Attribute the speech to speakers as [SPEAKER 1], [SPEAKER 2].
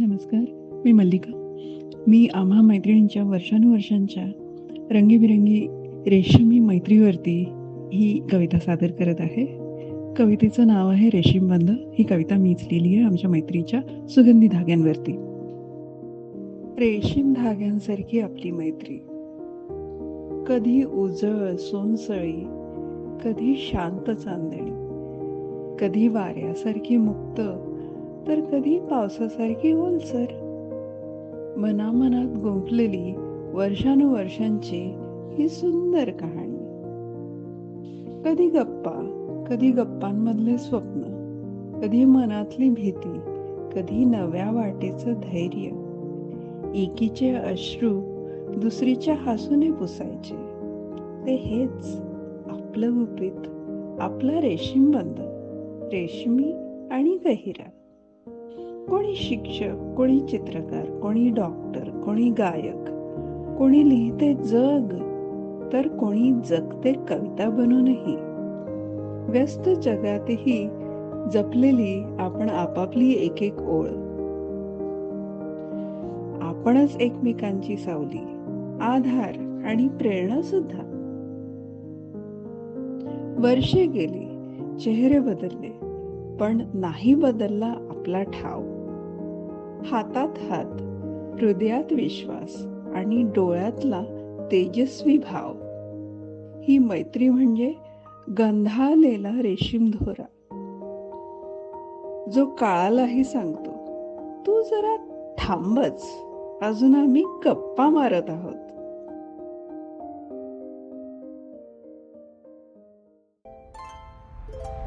[SPEAKER 1] नमस्कार मी मल्लिका. मी आम्हा मैत्रिणींच्या वर्षानुवर्षांच्या रंगीबिरंगी रेशमी मैत्रीवरती ही कविता सादर करत आहे. कवितेचं नाव आहे रेशीमबंध ही कविता मीच लिहिली आहे आमच्या मैत्रीच्या सुगंधी धाग्यांवरती. रेशीम धाग्यांसारखी आपली मैत्री. कधी उजळ सोनसळी कधी शांत चांदणी कधी वाऱ्यासारखी मुक्त तर कधी पावसासारखी ओलसर मनामनात गुंफलेली वर्षानुवर्षांची ही सुंदर कहाणी. कधी गप्पा कधी गप्पांमधले स्वप्न कधी मनातली भीती कधी नव्या वाटेचं धैर्य. एकीचे अश्रू दुसरीच्या हसूने पुसायचे. ते हेच आपलं गुपित आपला रेशीमबंध रेशमी आणि गहिरा. कोणी शिक्षक कोणी चित्रकार कोणी डॉक्टर कोणी गायक कोणी लिहिते जग तर कोणी जगते कविता बनूनही. व्यस्त जगातही जपलेली आपण आपापली एक एक ओळ. आपणच एकमेकांची सावली आधार आणि प्रेरणा सुद्धा. वर्षे गेली चेहरे बदलले पण नाही बदलला आपला ठाव. हातात हात हृदयात विश्वास आणि डोळ्यातला तेजस्वी भाव. ही मैत्री म्हणजे गंधालेला रेशीम धोरा. जो काळालाही सांगतो तू जरा थांबच अजून आम्ही गप्पा मारत आहोत. you